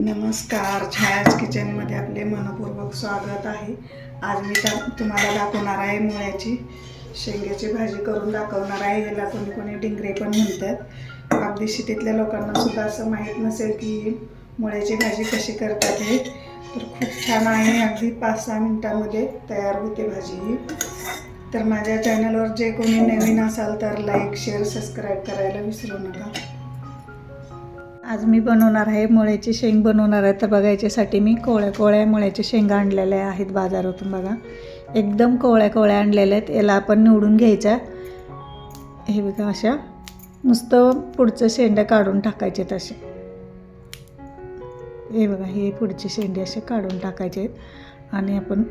नमस्कार छायाज किचनमध्ये आपले मनपूर्वक स्वागत आहे. आज मी त्या तुम्हाला दाखवणार आहे मुळ्याची शेंग्याची भाजी करून दाखवणार आहे. याला कोणी कोणी डिंगरे पण म्हणतात. अगदी शेतीतल्या लोकांना सुद्धा असं माहीत नसेल की मुळ्याची भाजी कशी करतात हे. तर खूप छान आहे. अगदी पाच सहा मिनटामध्ये तयार होते भाजी ही. तर माझ्या चॅनलवर जे कोणी नवीन असाल तर लाईक शेअर सबस्क्राईब करायला विसरू नका. आज मी बनवणार आहे मुळ्याची शेंग बनवणार आहे. तर बघा याच्यासाठी मी कोवळ्या कोवळ्या मुळ्याच्या शेंगा आणलेल्या आहेत बाजारातून बघा. एकदम कोवळ्या कोवळ्या आणलेल्या आहेत. याला आपण निवडून घ्यायच्या. हे बघा अशा नुसतं पुढचं शेंड्या काढून टाकायचे तसे हे बघा हे पुढचे शेंडे असे काढून टाकायचे आहेत. आणि आपण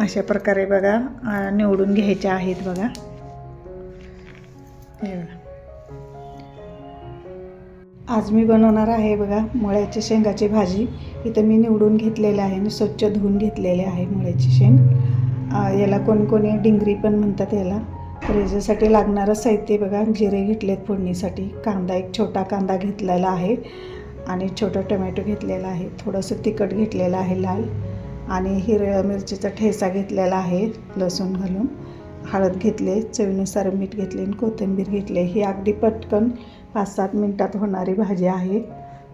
अशा प्रकारे बघा निवडून घ्यायच्या आहेत बघा. हे बघा. आज मी बनवणार आहे बघा मुळ्याची शेंगाची भाजी. इथं मी निवडून घेतलेलं आहे. आणि स्वच्छ धुवून घेतलेले आहे मुळ्याची शेंग. याला कोणकोणी डिंगरी पण म्हणतात याला. तर याच्यासाठी लागणारं साहित्य बघा जिरे घेतलेत फोडणीसाठी. कांदा एक छोटा कांदा घेतलेला आहे आणि छोटा टोमॅटो घेतलेला आहे. थोडंसं तिखट घेतलेलं आहे लाल. आणि हिरव्या मिरचीचा ठेचा घेतलेला आहे लसूण घालून. हळद घेतले चवीनुसार मीठ घेतले आणि कोथिंबीर घेतले. ही अगदी पटकन पाच सात मिनटात होणारी भाजी आहे.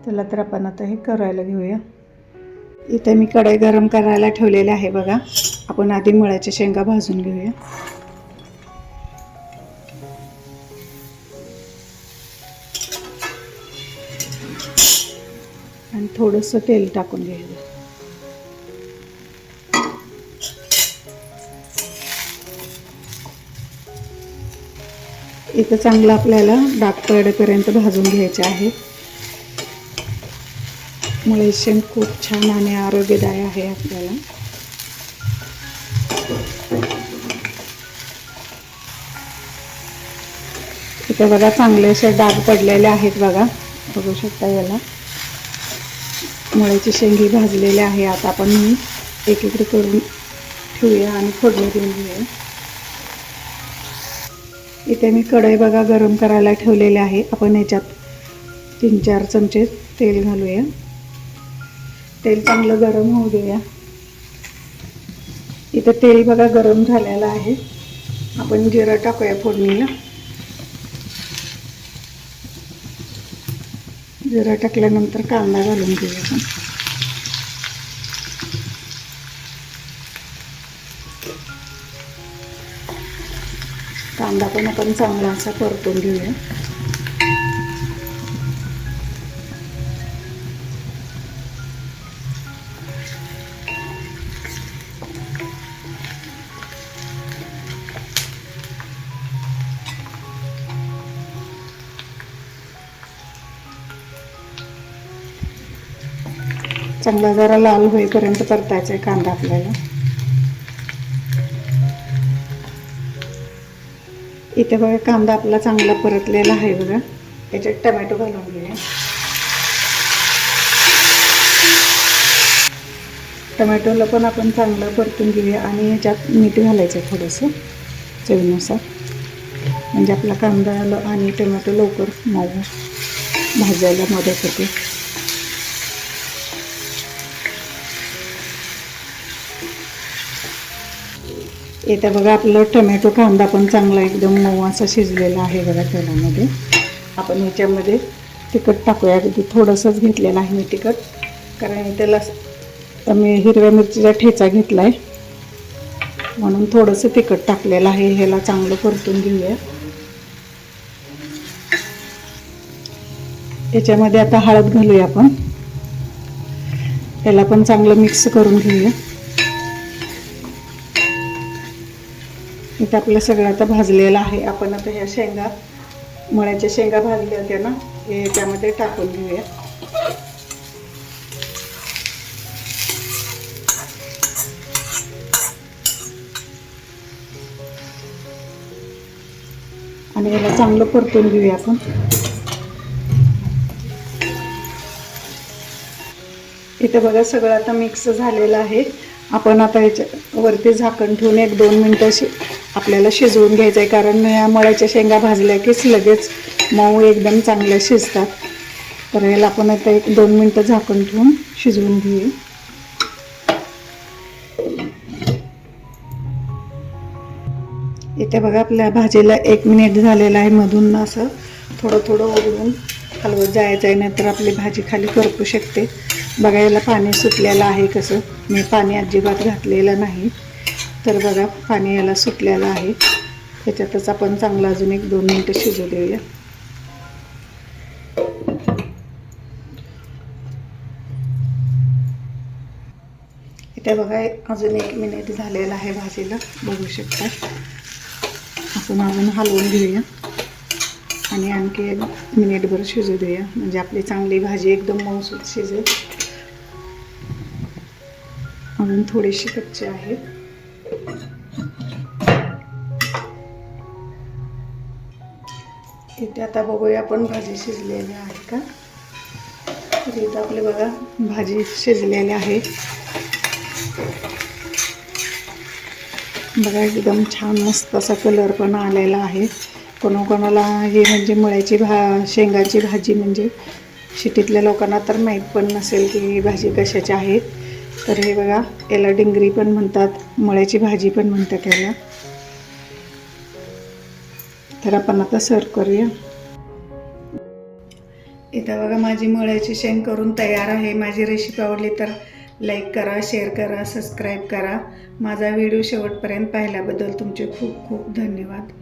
त्याला तर आपण आता हे करायला घेऊया. इथे मी कढई गरम करायला ठेवलेले आहे बघा. आपण आधी मुळ्याच्या शेंगा भाजून घेऊया. आणि थोडंसं तेल टाकून घ्यायचं. इथं चांगलं आपल्याला डाग पडेपर्यंत भाजून घ्यायचे आहे. मुळे शेण खूप छान आणि आरोग्यदायी आहे आपल्याला. इथे बघा चांगले असे डाग पडलेले आहेत बघा. बघू शकता याला. मुळ्याची शेंगी भाजलेली आहे. आता आपण एक एकीकडे करून ठेवूया आणि फोडणी देऊन घेऊया. इथे मी कढई बघा गरम करायला ठेवलेले आहे. आपण याच्यात तीन चार चमचे तेल घालूया. तेल चांगलं गरम होऊ देऊया. इथं तेल बघा गरम झालेलं आहे. आपण जिरं टाकूया फोडणीला. जिरं टाकल्यानंतर कांदा घालून घेऊया आपण. कांदा पण आपण चांगला असा परतून घेऊया. चांगला जरा लाल होईपर्यंत परतायचा आहे कांदा आपल्याला. इथे बघा कांदा आपला चांगला परतलेला आहे बघा. याच्यात टमॅटो घालून घेऊया. टमॅटोला पण आपण चांगलं परतून घेऊया आणि याच्यात मीठ घालायचं थोडंसं चवीनुसार. म्हणजे आपला कांदा ल- आणि टोमॅटो लवकर मऊ भाजायला मदत होते. येत्या बघा आपलं टोमॅटो कांदा पण चांगला एकदम मऊ असा शिजलेला आहे बघा तेलामध्ये. आपण ह्याच्यामध्ये तिखट टाकूया. अगदी थोडंसंच घेतलेलं आहे मी तिखट. कारण त्याला मी हिरव्या मिरचीचा ठेचा घेतला आहे म्हणून थोडंसं तिखट टाकलेलं आहे. ह्याला चांगलं परतून घेऊया. याच्यामध्ये आता हळद घालूया आपण. त्याला पण चांगलं मिक्स करून घेऊया. इथं आपलं सगळं आता भाजलेलं आहे. आपण आता ह्या शेंगा मळ्याच्या शेंगा भाजल्या होत्या ना हे त्यामध्ये टाकून घेऊया. आणि याला चांगलं परतून घेऊया आपण. इथं बघा सगळं आता मिक्स झालेलं आहे. आपण आता याच्या वरती झाकण ठेवून एक दोन मिनटं शि आपल्याला शिजवून घ्यायचं आहे कारण या मळ्याच्या शेंगा भाजल्या कीच लगेच मऊ एकदम चांगल्या शिजतात. तर याला आपण आता एक दोन मिनटं झाकण ठेवून शिजवून घेऊ. इथे बघा आपल्या भाजीला एक मिनिट झालेलं आहे मधून असं थोडं थोडं उघडून हलवत जायचं आहे नंतर आपली भाजी खाली करपू शकते. बघा याला पाणी सुटलेलं आहे कसं? मी पाणी अजिबात घातलेलं नाही. तर बघा पाणी याला सुटलेलं आहे. त्याच्यातच आपण चांगलं अजून एक दोन मिनटं शिजू देऊया. इथे बघा अजून एक मिनिट झालेलं आहे भाजीला. बघू शकता. आपण अजून हलवून घेऊया. आणि आणखी एक मिनिटभर शिजू देऊया. म्हणजे आपली चांगली भाजी एकदम मऊसूत शिजेल. अजून थोडीशी कच्ची आहे. तिथे आता बघूया आपण भाजी शिजलेली आहे का? तर इथं आपले बघा भाजी शिजलेली आहे. बघा एकदम छान मस्त असा कलर पण आलेला आहे. कोणाकोणाला हे म्हणजे मुळ्याची भा शेंगाची भाजी म्हणजे शिटीतल्या लोकांना तर माहीत पण नसेल की ही भाजी कशाची आहे. तर हे बघा याला डिंगरी पण म्हणतात मुळ्याची भाजी पण म्हणतात याला. तर आपण आता सर्व करूया. इथं बघा माझी मुळ्याची शेंग करून तयार आहे. माझी रेसिपी आवडली तर लाईक करा शेअर करा सबस्क्राईब करा. माझा व्हिडिओ शेवटपर्यंत पाहिल्याबद्दल तुमचे खूप खूप धन्यवाद.